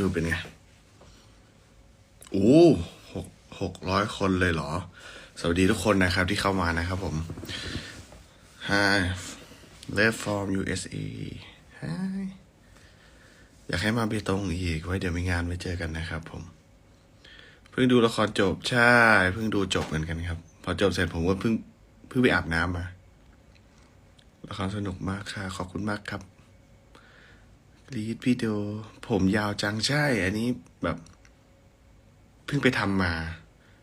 ดูเป็นไงโอ้หกหกร้อยคนเลยเหรอ สวัสดีทุกคนนะครับที่เข้ามานะครับผม Hi Left from USA Hi อยากให้มาเบตงอีก ไว้เดี๋ยวมีงานไว้เจอกันนะครับผม เพิ่งดูละครจบใช่ เพิ่งดูจบเหมือนกันครับ พอจบเสร็จผมก็เพิ่งเพิ่งไปอาบน้ำมาละครสนุกมากค่ะ ขอบคุณมากครับ รีดพี่โด ผมยาวจังใช่ อันนี้แบบ เพิ่งไปทำมา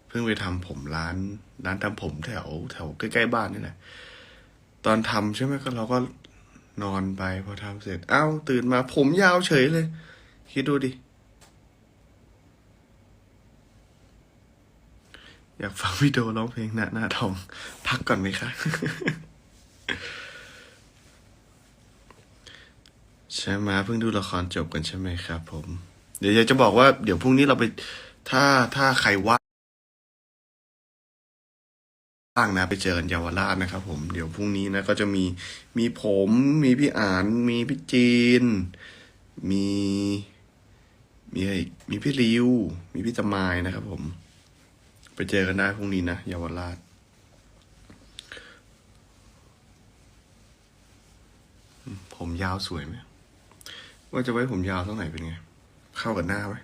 เพิ่งไปทำผมร้าน ร้านทำผมแถว แถวใกล้ๆบ้านนี่แหละ ตอนทำใช่ไหมก็เราก็นอนไปพอทำเสร็จ เอ้า ตื่นมา ผมยาวเฉยเลย คิดดูดิ อยากฟังวิดีโอร้องเพลงหน้าหน้าทอง พักก่อนไหมคะ ใช่ไหมเพิ่งดูละครจบกันใช่ไหมครับ ผม เดี๋ยวจะบอกว่าเดี๋ยวพรุ่งนี้เราไปถ้าถ้าใครว่างนะไปเจอกันเยาวราชนะครับ ผมเดี๋ยวพรุ่งนี้นะก็จะมีมีผมมีพี่อ่าน มีพี่จีน มีมีอะไรมีพี่ริว มีพี่จมายนะครับผม ไปเจอกันได้พรุ่งนี้นะเยาวราชผมยาวสวยไหม ว่าจะไว้ผมยาวเท่าไหร่เป็นไง เข้ากับหน้าไหม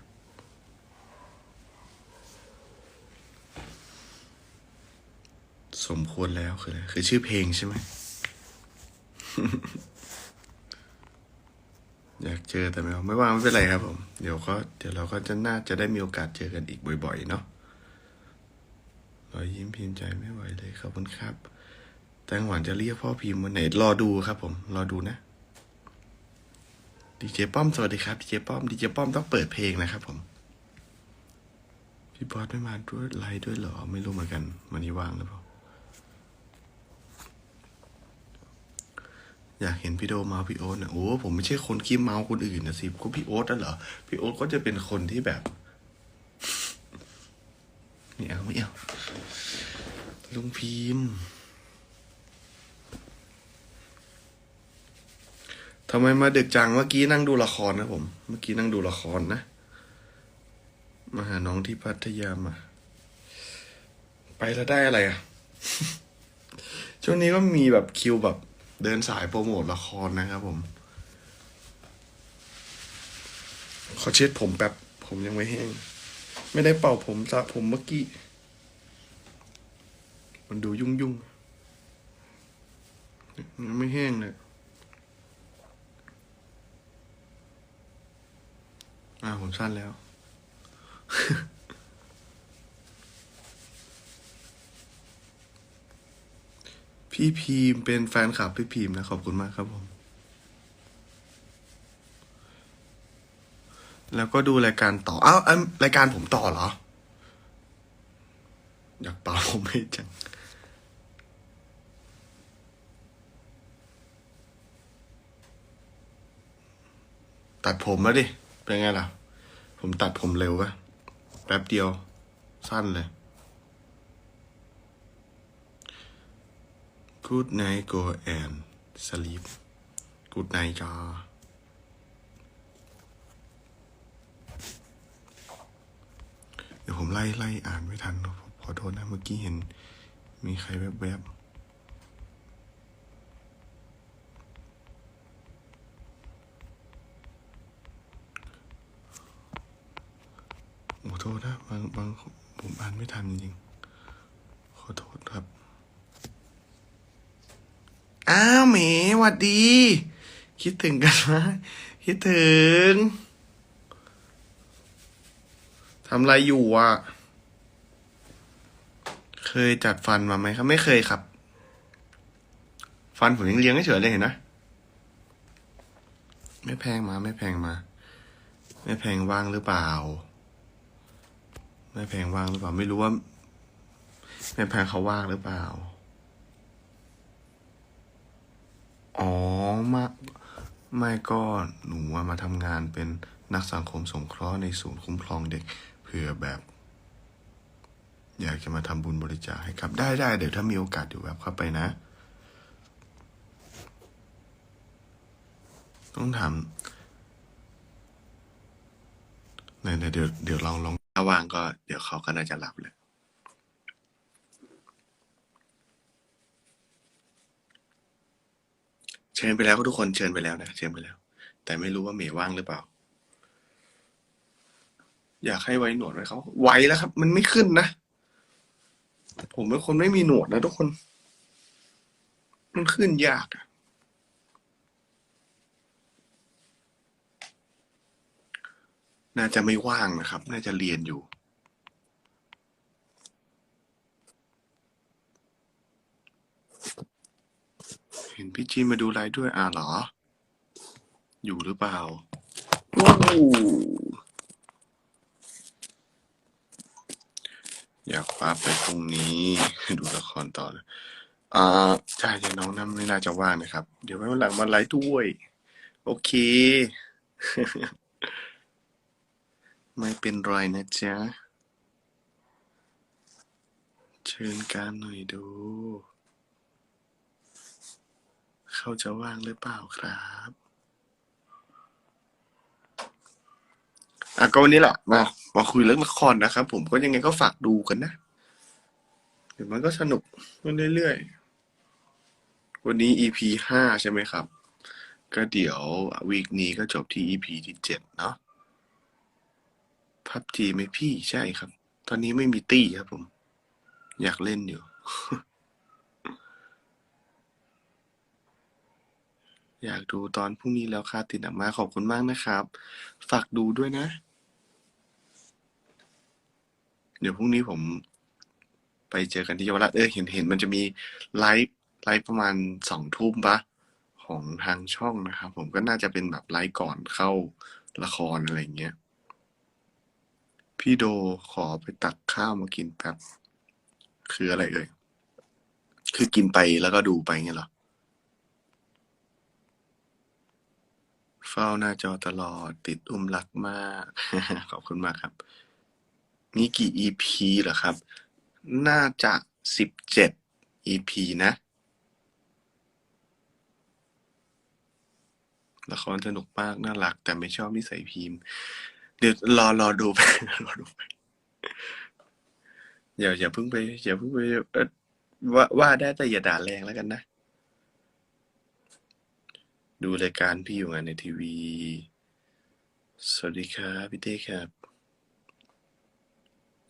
สมควรแล้วคืออะไรคือชื่อเพลงใช่ไหม อยากเจอแต่ไม่ว่าไม่ว่างไม่เป็นไรครับผม เดี๋ยวก็เดี๋ยวเราก็จะน่าจะได้มีโอกาสเจอกันอีกบ่อย ๆ เนาะรอยยิ้มพิมพ์ใจไม่ไหวเลยขอบคุณครับ แตงหวานจะเรียกพ่อพิมพ์วันไหนรอดูครับผม รอดูนะ ดีเจป้อมสวัสดีครับดีเจป้อมดีเจป้อมต้องเปิดเพลงนะครับผม พี่บอสไม่มาด้วยไลฟ์ด้วยเหรอ ไม่รู้เหมือนกันวันนี้ว่างหรือเปล่าอยากเห็นพี่โดเมาพี่โอ๊ตนะโอ้ผมไม่ใช่คนขี้เมาคนอื่นนะสิก็พี่โอ๊ตนั่นเหรอพี่โอ๊ตก็จะเป็นคนที่แบบไม่เอาไม่เอาลุงพิมพ์ ทำไมมาดึกจังเมื่อกี้นั่งดูละครนะผม เมื่อกี้นั่งดูละครนะมาหาน้องที่พัทยามา ไปแล้วได้อะไรอะ ช่วงนี้ก็มีแบบคิวแบบ เดินสายโปรโมทละครนะครับผม ขอเช็ดผมแป๊บ ผมยังไม่แห้ง ไม่ได้เป่าผมสระผมเมื่อกี้ มันดูยุ่งยุ่งยังไม่แห้งเลย อ่าผมสั้นแล้ว พี่พีมเป็นแฟนคลับพี่พีมนะ ขอบคุณมากครับผม แล้วก็ดูรายการต่อ อ้าวรายการผมต่อเหรอ อยากเป่าผมให้จังตัดผมแล้วดิ เป็นไงล่ะ ผมตัดผมเร็วปะแป๊บเดียว สั้นเลย Good night go and sleep Good night จ้าเดี๋ยวผมไล่ไล่อ่านไม่ทันขอโทษนะ เมื่อกี้เห็นมีใครแวบๆ โทษนะบางบางผมอ่านไม่ทันจริงๆขอโทษครับ อ้าวเหมหวัดดี คิดถึงกันไหมคิดถึงทำอะไรอยู่อะ เคยจัดฟันมาไหมครับ ไม่เคยครับ ฟันผมยังเลี้ยงเฉยเลยเห็นนะไม่แพงมา ไม่แพงมา ไม่แพงว่างหรือเปล่า ไม่แพงว่างหรือเปล่า ไม่รู้ว่าแม่แพงเขาว่างหรือเปล่า อ๋อมาไม่ก็หนูมาทำงานเป็นนักสังคมสงเคราะห์ในศูนย์คุ้มครองเด็กเผื่อแบบ อยากจะมาทำบุญบริจาคให้ครับ ได้ได้เดี๋ยวถ้ามีโอกาสเดี๋ยวแบบเข้าไปนะ ต้องถามไหนๆเดี๋ยวเดี๋ยวลองลองาว่างก็เดี๋ยวเขาก็น่าจะหลับแหละเชิญไปแล้วทุกคนเชิญไปแล้วนะเชิญไปแล้ว แต่ไม่รู้ว่าเมย์ว่างหรือเปล่า อยากให้ไว้หนวดไว้เขาไว้แล้วครับ มันไม่ขึ้นนะผมเป็นคนไม่มีหนวดนะทุกคน มันขึ้นยากอะ น่าจะไม่ว่างนะครับ น่าจะเรียนอยู่เห็นพี่จีนมาดูไลฟ์ด้วยอ่าเหรอ อยู่หรือเปล่าอยากพาไปพรุ่งนี้ ดูละครต่อเลยอ่าใช่ใช่น้องน้ำไม่น่าจะว่างนะครับ เดี๋ยวไว้วันหลังมาไลฟ์ด้วย โอเค ไม่เป็นไรนะจ๊ะ เชิญการหน่อยดู เขาจะว่างหรือเปล่าครับอะก็วันนี้แหละมามาคุยเรื่องละครนะครับผมก็ยังไงก็ฝากดูกันนะเดี๋ยวมันก็สนุกเรื่อยๆ วันนี้ EP ห้าใช่ไหมครับ ก็เดี๋ยววีคนี้ก็จบที่ EP ที่เจ็ดเนาะ พับจีไหมพี่ใช่ครับ ตอนนี้ไม่มีตี้ครับผม อยากเล่นอยู่ อยากดูตอนพรุ่งนี้แล้วค่ะติดหนักมาขอบคุณมากนะครับ ฝากดูด้วยนะ เดี๋ยวพรุ่งนี้ผม ไปเจอกันที่เยาวราชเออเห็นเห็นมันจะมีไลฟ์ไลฟ์ประมาณสองทุ่มปะของทางช่องนะครับ ผมก็น่าจะเป็นแบบไลฟ์ก่อนเข้าละครอะไรอย่างเงี้ย พี่โดขอไปตักข้าวมากินแป๊บคืออะไรเอ่ย คือกินไปแล้วก็ดูไปเงี้ยเหรอ เฝ้าหน้าจอตลอดติดอุ้มรักมาก ขอบคุณมากครับ นี่กี่ EP เหรอครับ น่าจะสิบเจ็ด EP นะละครสนุกมาก น่ารัก แต่ไม่ชอบนิสัยพิมพ์ เดี๋ยวรอรอดูไปรอดูไปอย่าอย่าเพิ่งไปอย่าเพิ่งไปเอ่อว่าว่าได้แต่อย่าด่าแรงแล้วกันนะ ดูรายการพี่อยู่งานในทีวี สวัสดีครับพี่เต้ครับ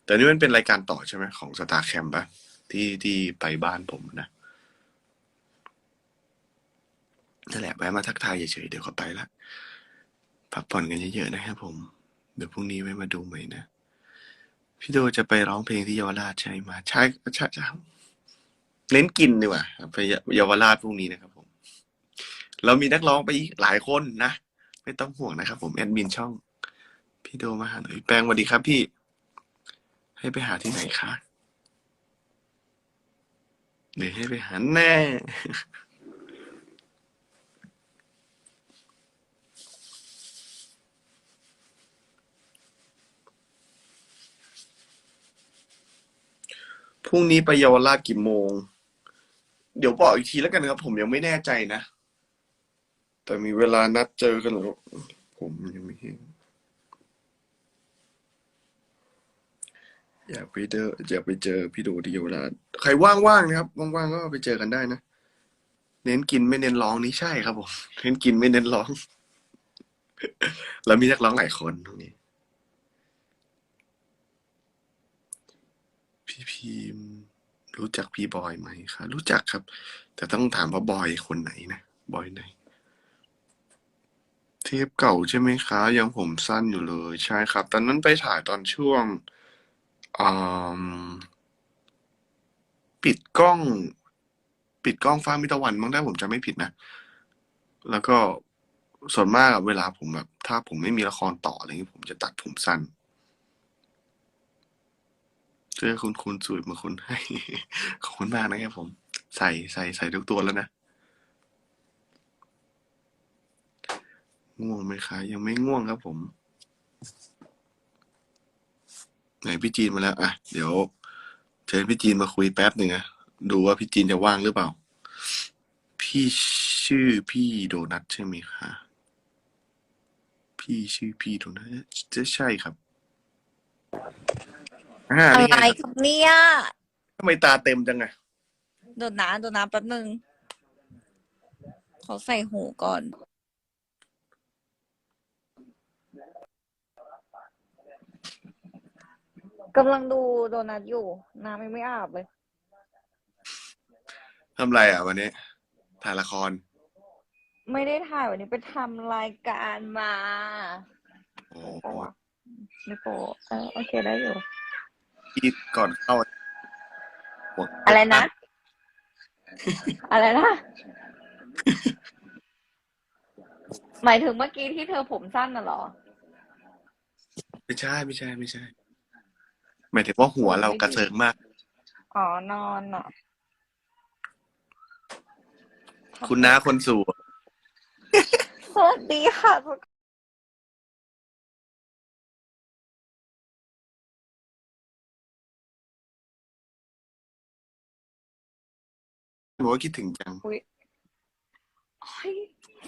แต่นี่มันเป็นรายการต่อใช่ไหมของสตาร์แคมปะที่ที่ไปบ้านผมนะนั่นแหละแวะมาทักทายเฉยๆเดี๋ยวเขาไปละพักผ่อนกันเยอะๆนะครับผม เดี๋ยวพรุ่งนี้ไว้มาดูใหม่นะ พี่โดจะไปร้องเพลงที่เยาวราชใช่ไหมใช่ใช่ใช่เน้นกินดีกว่าไปเยาวราชพรุ่งนี้นะครับ ผม เรามีนักร้องไปอีกหลายคนนะ ไม่ต้องห่วงนะครับ ผมแอดมินช่อง พี่โดมาหาหน่อยแปงสวัสดีครับพี่ ให้ไปหาที่ไหนคะหรือให้ไปหาแน่ พรุ่งนี้ไปเยาวราชกี่โมง เดี๋ยวบอกอีกทีแล้วกันครับ ผมยังไม่แน่ใจนะ แต่มีเวลานัดเจอกันแล้วผมยังไม่เห็นอยากไปเจออยากไปเจอพี่โดที่เยาวราชใครว่างๆนะครับว่างๆก็ไปเจอกันได้นะเน้นกินไม่เน้นร้องนี่ใช่ครับผมเน้นกินไม่เน้นร้อง แล้วมีนักร้องหลายคนตรงนี้ พี่พิมรู้จักพี่บอยไหมคะรู้จักครับ แต่ต้องถามว่าบอยคนไหนนะบอยไหน เทปเก่าใช่ไหมคะยังผมสั้นอยู่เลย ใช่ครับ ตอนนั้นไปถ่ายตอนช่วงปิดกล้อง ปิดกล้องฟ้ามิตะวันมั้งถ้ผมจะไม่ผิดนะ แล้วก็ส่วนมากเวลาผมแบบ ถ้าผมไม่มีละครต่ออะไรเงี้ยผมจะตัดผมสั้น เจอคุณคุณสวยมาคุณให้ ขอบคุณมากนะครับผม ใส่ใส่ใส่ทุกตัวแล้วนะง่วงไหมคะยังไม่ง่วงครับผม ไหนพี่จีนมาแล้ว อะ เดี๋ยวเชิญพี่จีนมาคุยแป๊บหนึ่งอะดูว่าพี่จีนจะว่างหรือเปล่า พี่ชื่อพี่โดนัทใช่ไหมคะพี่ชื่อพี่โดนัทจะใช่ครับ อ่าอะนี่ไรไงครับเนี่ยทำไมตาเต็มจังไงโดนน้ำโดนน้ำแป๊บนึงเขาใส่หูก่อน กำลังดูโดนัทอยู่ น้ำยังไม่อาบเลย ทำไรอะวันนี้ ถ่ายละคร ไม่ได้ถ่ายวันนี้ไปทำรายการมาโอ้โอ้ไม่โปะเออโอเคได้อยู่ ที่ก่อนเข้าหัวอะไรนะ อะไรนะ หมายถึงเมื่อกี้ที่เธอผมสั้นน่ะเหรอ ไม่ใช่ไม่ใช่ไม่ใช่ หมายถึงว่าหัวเรากระเซิงมาก อ๋อนอนอะ คุณน้าคนสู่สวัสดีค่ะทุก บอกว่าคิดถึงจังโอ้ย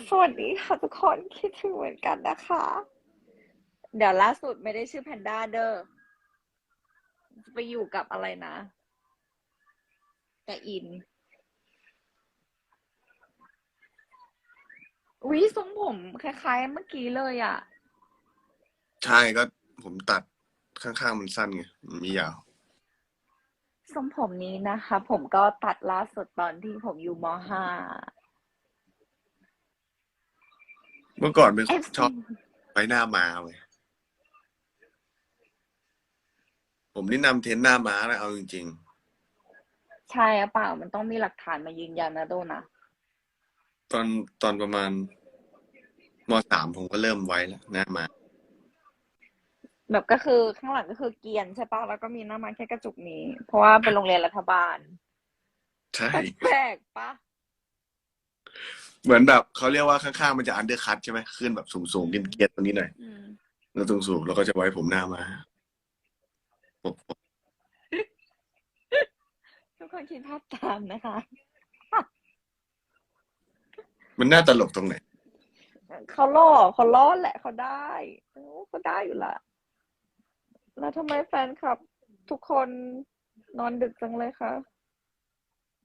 สวัสดีค่ะทุกคนคิดถึงเหมือนกันนะคะ เดี๋ยวล่าสุดไม่ได้ชื่อแพนด้าเดอร์จะไปอยู่กับอะไรนะกับอิน อุ้ยทรงผมคล้ายๆ เมื่อกี้เลยอะใช่ก็ผมตัดข้างๆมันสั้นไงมันไมียาว ทรงผมนี้นะคะ ผมก็ตัดล่าสุดตอนที่ผมอยู่มห้า เมื่อก่อนเป็นคเอนฟชอบไว้หน้าม้าเว้ยผมนี่นำเทรนด์หน้าม้าเลยเอาจริง ใช่หรือเปล่า มันต้องมีหลักฐานมายืนยันนะโดนะ ๆ ตอนตอนประมาณมสามผมก็เริ่มไว้แล้วหน้าม้า แบบก็คือข้างหลังก็คือเกรียนใช่ปะแล้วก็มีหน้าไม้แค่กระจุกนี้ เพราะว่าเป็นโรงเรียนรัฐบาล ใช่ แปลกปะเหมือนแบบเขาเรียกว่าข้างๆมันจะอันเดอร์คัตใช่ไหมขึ้นแบบสูงๆเกียนๆตรงนี้หน่อยอืมแล้วตรงสูงแล้วก็จะไว้ผมหน้าม้าผมทุกคนคิดภาพตามนะคะ มันน่าตลกตรงไหน เขาล่อเขาล่อแหละเขาได้โอ้ก็ได้อยู่ละ แล้วทำไมแฟนคลับทุกคนนอนดึกจังเลยคะ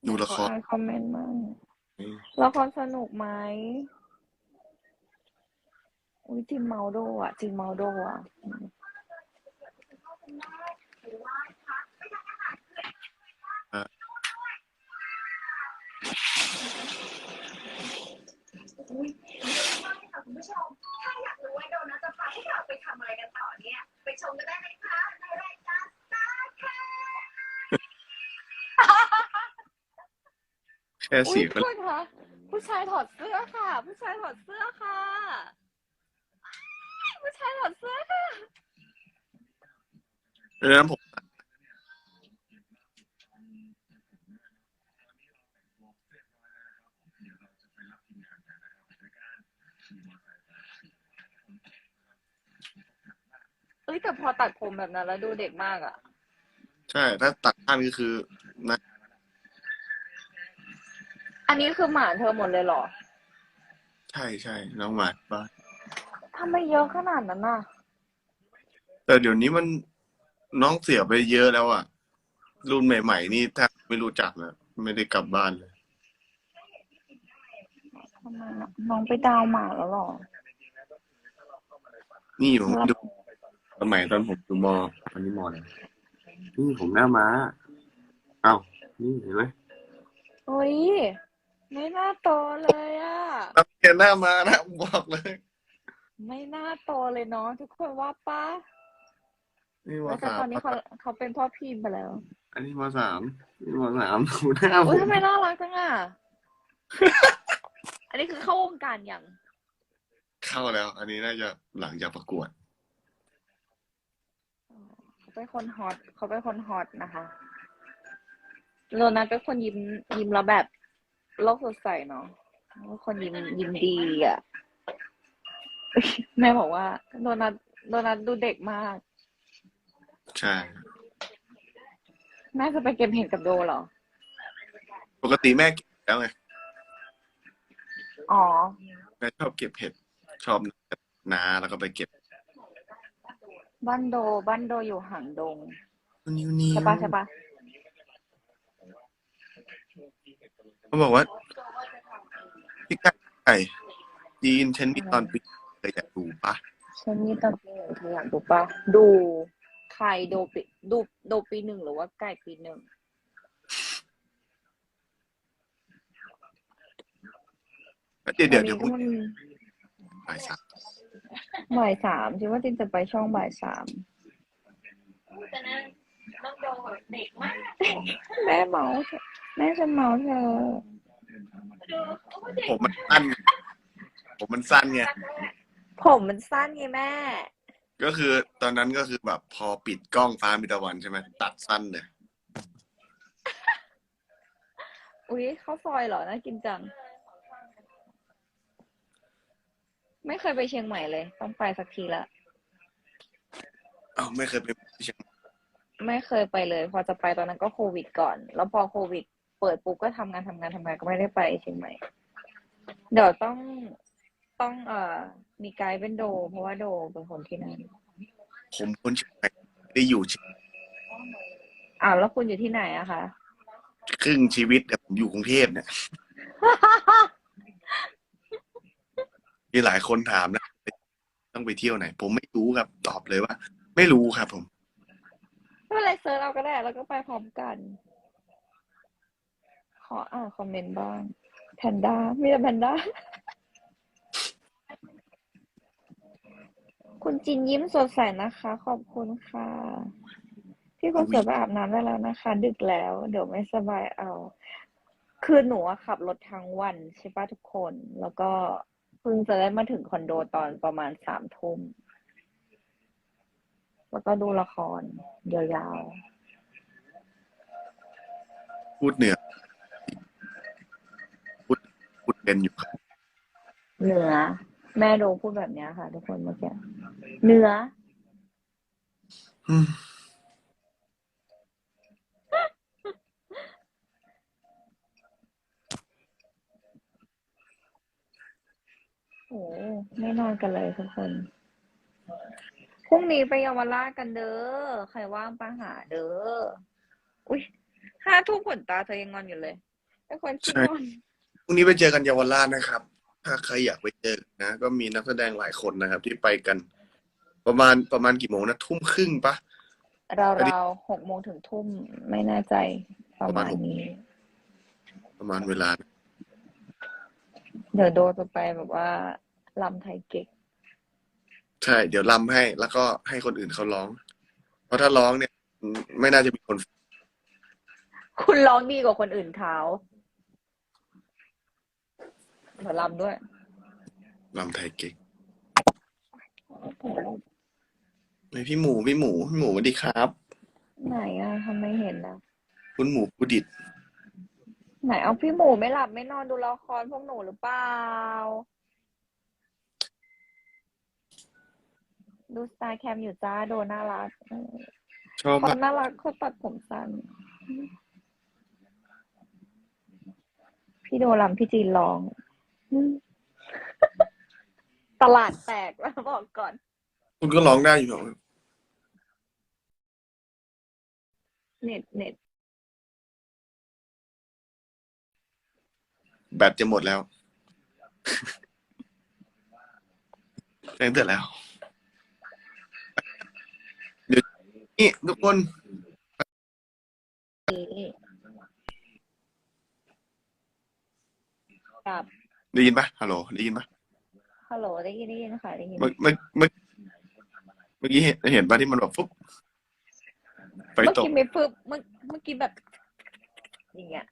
ดูละคร ขออ่านคอมเมนต์มากอืมละครสนุกไหมอุ้ยจิมเมาโดอะจิมเมาโดอะ แค่อุ้ยสี่คโทนษค่ะผู้ชายถอดเสื้อค่ะ ผู้ชายถอดเสื้อค่ะ ผู้ชายถอดเสื้อค่ะเพราะฉะนั้นผมเอ้ยแต่พอตัดผมแบบนั้นแล้วดูเด็กมากอะ ใช่ ถ้าตัดข้างก็คือนะอั นนี้คือหมาเธอหมดเลยเหรอใช่ใช่น้องหมาบ้านทำไมเยอะขนาดนั้นน่ะ แต่เดี๋ยวนี้มันน้องเสียไปเยอะแล้วอะ รุ่นใหม่ ๆ นี่แทบไม่รู้จักแล้วไม่ได้กลับบ้านเลย ทำไมน่ะน้องไปดาวหมาแล้วเหรอ นี่ผมดูสมัยตอนผมอยู่มตอนนี้มเลยนี่ผมหน้าม้าเอ้านี่เห็นไหมโอ้ย ไม่น่าโตเลยอะตัดแกหน้าม้านะบอกเลย ไม่น่าโตเลยเนาะทุกคนว่าป้านี่มแล้วแต่สามตอนนี้เขาเขาเป็นพ่อพิมพ์ไปแล้วอันนี้มสามนี่มสามดูหน้าผอุ้ยมทำไมน่ารักจังอะอันนี้คือเข้าวงการอย่างเข้าแล้ว อันนี้น่าจะหลังจากประกวด เขาเป็นคนฮอตเขาเป็นคนฮอตนะคะโรนัทเป็นคนยิ้มยิ้มแล้วแบบ โลกสดใสเนาะเป็นคนยิ้มยิ้มดีอะ แม่บอกว่า โดนัทโดนัทดูเด็กมาก ใช่ แม่จะไปเก็บเห็ดกับโดเหรอ ปกติแม่เก็บแล้วไง อ๋อ แม่ชอบเก็บเห็ด ชอบนาแล้วก็ไปเก็บ บ้านโด บ้านโดอยู่หางดง นิวนิวใช่ปะใช่ปะ เขาบอกว่าพี่ไก่จีนฉันมีตอนปีเคยอยากดูปะฉันมีตอนปีหนึ่งเธออยากดูปะดูใครโดปีดูโดปีหนึ่งหรือว่าไก่ปีหนึ่งเดี๋ยวเดี๋ยวเดี๋ยวอัพูนดนี้ก็มันบ่ายสามบ่ายสามคิดว่าจินจะไปช่องบ่ายสามแต่นั้นน้องโดเด็กมากแม่เมาเธอ แม่ฉันเมาเธอดูโอ้เด็กผมมันสั้น ผมมันสั้นไง ผมมันสั้นไงแม่ ก็คือตอนนั้นก็คือแบบพอปิดกล้องฟ้ามิตะวันใช่ไหมตัดสั้นเลย อุ๊ยข้าวซอยเหรอน่ากินจัง ไม่เคยไปเชียงใหม่เลย ต้องไปสักทีละ เอ้าไม่เคยไปเชียงไม่เคยไปเลย พอจะไปตอนนั้นก็โควิดก่อน แล้วพอโควิด เปิดปุ๊บก็ทำงานทำงานทำงานก็ไม่ได้ไปเชียงใหม่ เดี๋ยวต้องต้องเอ่อมีไกด์เป็นโด เพราะว่าโดเป็นคนที่นั่นผมคนเชียงใหม่ไม่ได้อยู่เชียงอ้าวแล้วคุณอยู่ที่ไหนอะคะครึ่งชีวิตแต่ผมอยู่กรุงเทพเนี่ยมีหลายคนถามนะต้องไปเที่ยวไหน ผมไม่รู้ครับ ตอบเลยว่า ไม่รู้ครับผมไม่เป็นไรเซิร์ชเอาก็ได้ แล้วก็ไปพร้อมกัน ขออ่านคอมเมนต์บ้างแพนด้ามีแต่แพนด้าคุณจินยิ้มสดใสนะคะ ขอบคุณค่ะ พี่คนสวยไปอาบน้ำได้แล้วนะคะ ดึกแล้ว เดี๋ยวไม่สบายเอา คือหนูอะขับรถทั้งวันใช่ปะทุกคน แล้วก็เพิ่งจะได้มาถึงคอนโดตอนประมาณสามทุ่ม แล้วก็ดูละครยาวๆ พูดเหนือ เป็นอยู่ครับเหนือ แม่โดพูดแบบเนี้ยค่ะ ทุกคนเมื่อกี้เหนือ อืมโอ้ไม่นอนกันเลยทุกคน พรุ่งนี้ไปเยาวราชกันเด้อ ใครว่างไปหาเด้อ อุ้ยห้าทุ่มขนตาเธอยังงอนอยู่เลยเป็นคนขี้งอน พรุ่งนี้ไปเจอกันเยาวราชนะครับ ถ้าใครอยากไปเจอนะ ก็มีนักแสดงหลายคนนะครับ ที่ไปกัน ประมาณประมาณกี่โมงนะทุ่มครึ่งปะเราเราหกโมงถึงทุ่มไม่แน่ใจประมาณนี้ ประมาณเวลา เดี๋ยวโดจะไปแบบว่าลำไทยเก๊กใช่ เดี๋ยวลำให้ แล้วก็ให้คนอื่นเขาร้อง เพราะถ้าร้องเนี่ย ไม่น่าจะมีคน คุณร้องดีกว่าคนอื่นเขา เดี๋ยวลำด้วยลำไทยเก๊กเฮ้ยพี่หมูพี่หมูพี่หมูสวัสดีครับ ไหนอะทำไมเห็นอะคุณหมูผู้ดิตไหนเอาพี่หมูไม่หลับไม่นอนดูละครพวกหนูหรือเปล่า ดูสตาร์แคมอยู่จ้าโดน่ารักเออชอบคมากนน่ารักเขาตัดผมสั้น พี่โดลำพี่จีนร้องอืม ตลาดแตกแล้วบอกก่อน คุณก็ร้องได้อยู่เหรอเน็ตเน็ตแบตจะหมดแล้วแจ้งเตือนแล้ว เดี๋ยวนี่ทุกคนนี้กับ ได้ยินปะฮัลโหลได้ยินปะฮัลโหลได้ยินได้ยินค่ะได้ยินเมื่อเมื่อเมื่อเมื่อกี้เห็นเห็นปะที่มันแบบฟุ๊บไปเมื่อตก กี้ไม่ปึ๊บเมื่อเมื่อกี้แบบอย่างเงี้ย